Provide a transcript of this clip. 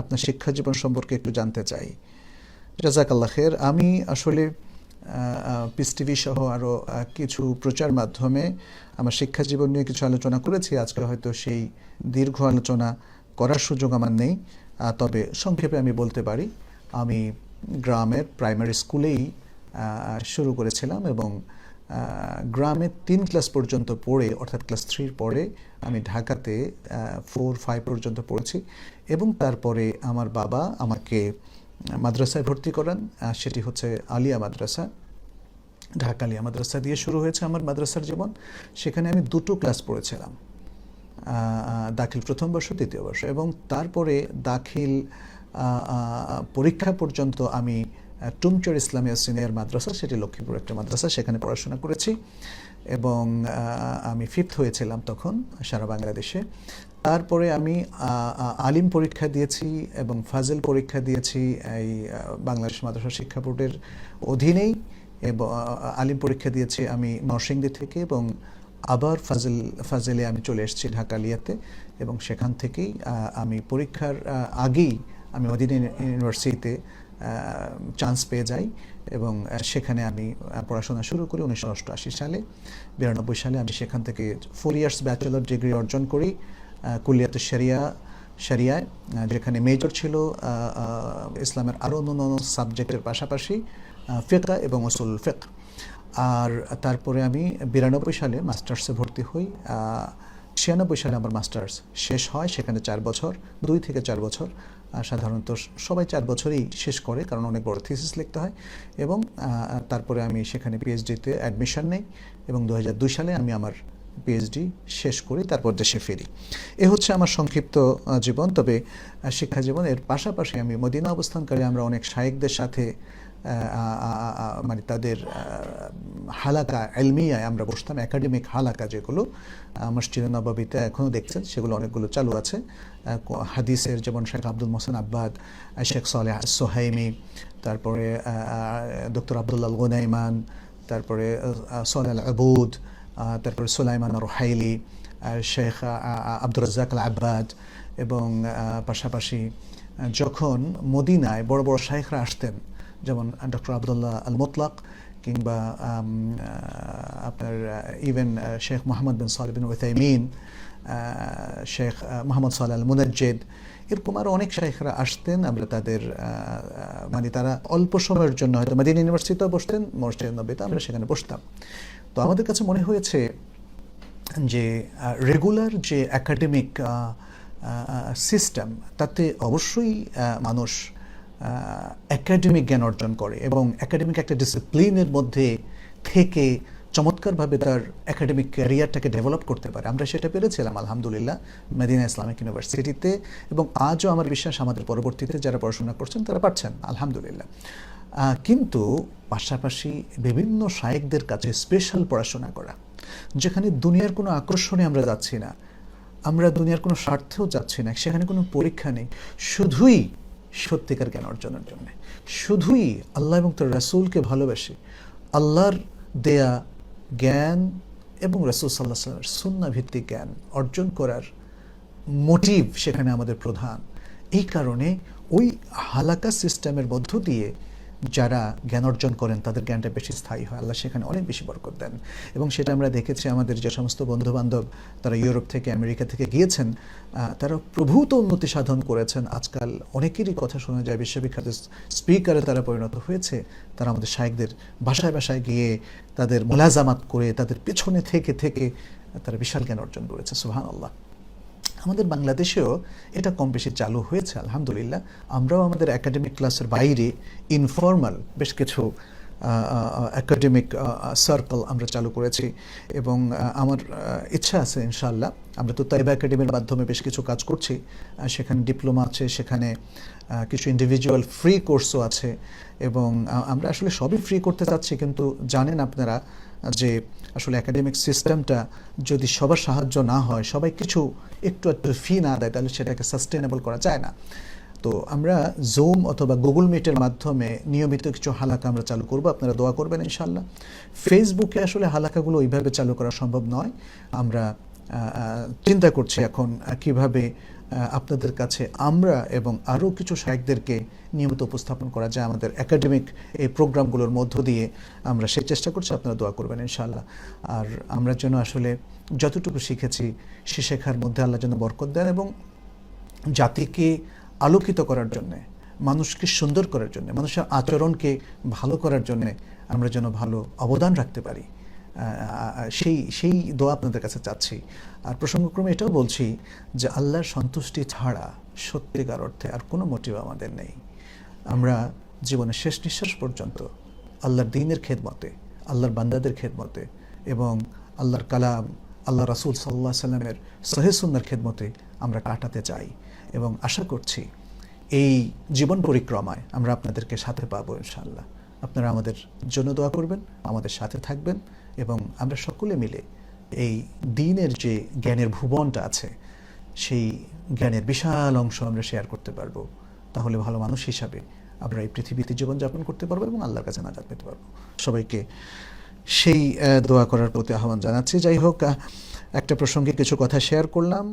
আপনার শিক্ষা জীবন সম্পর্কে একটু জানতে চাই। জাজাকাল্লা খের, আমি আসলে পিস টিভি সহ আরও কিছু প্রচার মাধ্যমে আমার শিক্ষা জীবন নিয়ে কিছু আলোচনা করেছি। আজকে হয়তো সেই দীর্ঘ আলোচনা করার সুযোগ আমার নেই। তবে সংক্ষেপে আমি বলতে পারি, আমি গ্রামের প্রাইমারি স্কুলেই শুরু করেছিলাম এবং গ্রামে তিন ক্লাস পর্যন্ত পড়ে, অর্থাৎ ক্লাস থ্রির পরে আমি ঢাকাতে ফোর ফাইভ পর্যন্ত পড়েছি এবং তারপরে আমার বাবা আমাকে মাদ্রাসায় ভর্তি করান। সেটি হচ্ছে আলিয়া মাদ্রাসা। ঢাকা আলিয়া মাদ্রাসা দিয়ে শুরু হয়েছে আমার মাদ্রাসার জীবন। সেখানে আমি দুটো ক্লাস পড়েছিলাম দাখিল প্রথম বর্ষ, দ্বিতীয় বর্ষ এবং তারপরে দাখিল পরীক্ষা পর্যন্ত আমি টুমচর ইসলামিয়া সিনিয়র মাদ্রাসা, সেটি লক্ষ্মীপুর একটা মাদ্রাসা, সেখানে পড়াশোনা করেছি এবং আমি ফিফথ হয়েছিলাম তখন সারা বাংলাদেশে। তারপরে আমি আলিম পরীক্ষা দিয়েছি এবং ফাজেল পরীক্ষা দিয়েছি এই বাংলাদেশ মাদ্রাসা শিক্ষা বোর্ডের অধীনেই এবং আলিম পরীক্ষা দিয়েছি আমি নরসিংদী থেকে এবং আবার ফাজেল, ফাজেলে আমি চলে এসেছি ঢাকা আলিয়াতে এবং সেখান থেকেই আমি পরীক্ষার আগেই আমি মদিনা ইউনিভার্সিটিতে চান্স পেয়ে যাই এবং সেখানে আমি পড়াশোনা শুরু করি উনিশশো অষ্টআশি সালে। বিরানব্বই সালে আমি সেখান থেকে ফোর ইয়ার্স ব্যাচেলর ডিগ্রি অর্জন করি কুলিয়াতে শরিয়া শরিয়ায় যেখানে মেজর ছিল ইসলামের আরও অন্য সাবজেক্টের পাশাপাশি ফেকা এবং অসুল ফেক আর তারপরে আমি বিরানব্বই সালে মাস্টার্সে ভর্তি হই ছিয়ানব্বই সালে আমার মাস্টার্স শেষ হয়, সেখানে চার বছর, দুই থেকে চার বছর। সাধারণত সবাই চার বছরেই শেষ করে, কারণ অনেক বড় থিসিস লিখতে হয়। এবং তারপরে আমি সেখানে পিএইচডিতে অ্যাডমিশন নেই এবং দু হাজার দুই সালে আমি আমার পিএইচডি শেষ করি, তারপর দেশে ফিরি। এ হচ্ছে আমার সংক্ষিপ্ত জীবন। তবে শিক্ষা জীবনের পাশাপাশি আমি মদিনা অবস্থানকালে আমরা অনেক সাহেকদের সাথে মানে তাদের হালাকা এলমিয়ায় আমরা বসতাম একাডেমিক হালাকা যেগুলো মসজিদে নবাবিতে এখনও দেখছেন সেগুলো অনেকগুলো চালু আছে। হাদিসের যেমন শেখ আব্দুল মোহসেন আব্বাদ শেখ সালেহ সোহাইমি তারপরে ডক্টর আবদুল্লাহ গোনাইমান তারপরে সোলাল আবুদ আহ, তারপরে সোলাইমান রোহাইলি শেখ আব্দুর রাজ্জাক আল আব্বাদ এবং পাশাপাশি যখন মদিনায় বড় বড় শাইখরা আসতেন যেমন ডক্টর আবদুল্লাহ আল মোতলাক কিংবা আপনার ইভেন শেখ মোহাম্মদ বিন সাল বিন ওয়েথাইমিন শেখ মোহাম্মদ সাল আল মুনাজ্জেদ এরকম আরও অনেক শাইখরা আসতেন। আমরা তাদের মানে তারা অল্প সময়ের জন্য হয়তো মাদিন ইউনিভার্সিটিতেও বসতেন, মসজিদ নবীতে আমরা সেখানে বসতাম। তো আমাদের কাছে মনে হয়েছে যে রেগুলার যে একাডেমিক সিস্টেম তাতে অবশ্যই মানুষ একাডেমিক জ্ঞান অর্জন করে এবং একাডেমিক একটা ডিসিপ্লিনের মধ্যে থেকে চমৎকারভাবে তার একাডেমিক ক্যারিয়ারটাকে ডেভেলপ করতে পারে। আমরা সেটা পেরেছিলাম, আলহামদুলিল্লাহ, মেদিনা ইসলামিক ইউনিভার্সিটিতে এবং আজও আমার বিশ্বাস আমাদের পরবর্তীতে যারা পড়াশোনা করছেন তারা পারছেন, আলহামদুলিল্লাহ। কিন্তু পাশাপাশি বিভিন্ন শায়েকদের কাছে স্পেশাল পড়াশোনা করা, যেখানে দুনিয়ার কোনো আকর্ষণে আমরা যাচ্ছি না, আমরা দুনিয়ার কোনো স্বার্থেও যাচ্ছি না, সেখানে কোনো পরীক্ষা নেই, শুধুই সত্যিকার জ্ঞান অর্জনের জন্য। শুধুই আল্লাহ এবং তার রাসুলকে ভালোবাসি, আল্লাহর দেয়া জ্ঞান এবং রাসুল সাল্লাহ সাল্লামের সুন্না ভিত্তিক জ্ঞান অর্জন করার মোটিভ সেখানে আমাদের প্রধান। এই কারণে ওই হালাকা সিস্টেমের মধ্য দিয়ে যারা জ্ঞান অর্জন করেন, তাদের জ্ঞানটা বেশি স্থায়ী হয়। আল্লাহ সেখানে অনেক বেশি বরকত দেন। এবং সেটা আমরা দেখেছি আমাদের যে সমস্ত বন্ধুবান্ধব তারা ইউরোপ থেকে, আমেরিকা থেকে গিয়েছেন তারা প্রভূত উন্নতি সাধন করেছেন। আজকাল অনেকেরই কথা শোনা যায়, বিশ্ববিখ্যাত স্পিকারে তারা পরিণত হয়েছে। তারা আমাদের শায়েকদের বাসায় বাসায় গিয়ে তাদের মোলাজামাত করে, তাদের পেছনে থেকে থেকে তারা বিশাল জ্ঞান অর্জন করেছে। সুহান আল্লাহ আমাদের বাংলাদেশেও এটা কম বেশি চালু হয়েছে, আলহামদুলিল্লাহ। আমরাও আমাদের একাডেমিক ক্লাসের বাইরে ইনফর্মাল বেশ কিছু একাডেমিক সার্কেল আমরা চালু করেছি এবং আমার ইচ্ছা আছে ইনশাআল্লাহ। আমরা তো তাইবা একাডেমির মাধ্যমে বেশ কিছু কাজ করছি। সেখানে ডিপ্লোমা আছে, সেখানে কিছু ইন্ডিভিজুয়াল ফ্রি কোর্সও আছে এবং আমরা আসলে সবই ফ্রি করতে চাচ্ছি কিন্তু জানেন আপনারা যে আসলে একাডেমিক সিস্টেমটা যদি সবার সাহায্য না হয়, সবাই কিছু একটু একটু ফি না দেয়, তাহলে সেটাকে সাস্টেনেবল করা যায় না। তো আমরা জুম অথবা গুগল মিটের মাধ্যমে নিয়মিত কিছু হালাকা আমরা চালু করব, আপনারা দোয়া করবেন ইনশাল্লাহ ফেসবুকে আসলে হালাকাগুলো ওইভাবে চালু করা সম্ভব নয়। আমরা চিন্তা করছি এখন কীভাবে আপনাদের কাছে আমরা এবং আরও কিছু শায়কদেরকে নিয়মিত উপস্থাপন করা যায় আমাদের একাডেমিক এই প্রোগ্রামগুলোর মধ্য দিয়ে। আমরা সেই চেষ্টা করছি, আপনারা দোয়া করবেন ইনশাল্লাহ আর আমরা যেন আসলে যতটুকু শিখেছি, সে শেখার মধ্যে আল্লাহ যেন বরকত দেন এবং জাতিকে আলোকিত করার জন্যে, মানুষকে সুন্দর করার জন্য, মানুষের আচরণকে ভালো করার জন্যে আমরা যেন ভালো অবদান রাখতে পারি। সেই সেই দোয়া আপনাদের কাছে চাচ্ছি। আর প্রসঙ্গক্রমে এটাও বলছি যে আল্লাহর সন্তুষ্টি ছাড়া সত্যিকার অর্থে আর কোনো মোটিভ আমাদের নেই। আমরা জীবনের শেষ নিঃশ্বাস পর্যন্ত আল্লাহর দিনের খেদমতে, আল্লাহর বান্দাদের খেদমতে এবং আল্লাহর কালাম আল্লাহ রাসুল সাল্লাহ সাল্লামের সহেসুন্নার খেদমতে আমরা কাটাতে চাই। এবং আশা করছি এই জীবন পরিক্রমায় আমরা আপনাদেরকে সাথে পাবো ইনশাল্লাহ আপনারা আমাদের জন্য দোয়া করবেন, আমাদের সাথে থাকবেন এবং আমরা সকলে মিলে এই দিনের যে জ্ঞানের ভুবনটা আছে, সেই জ্ঞানের বিশাল অংশ আমরা শেয়ার করতে পারব। তাহলে ভালো মানুষ হিসাবে আমরা এই পৃথিবীতে জীবনযাপন করতে পারব এবং আল্লাহর কাছে নাজাত পেতে পারব। সবাইকে সেই দোয়া করার প্রতি আহ্বান জানাচ্ছি। যাই হোক একটা প্রসঙ্গে কিছু কথা শেয়ার করলাম।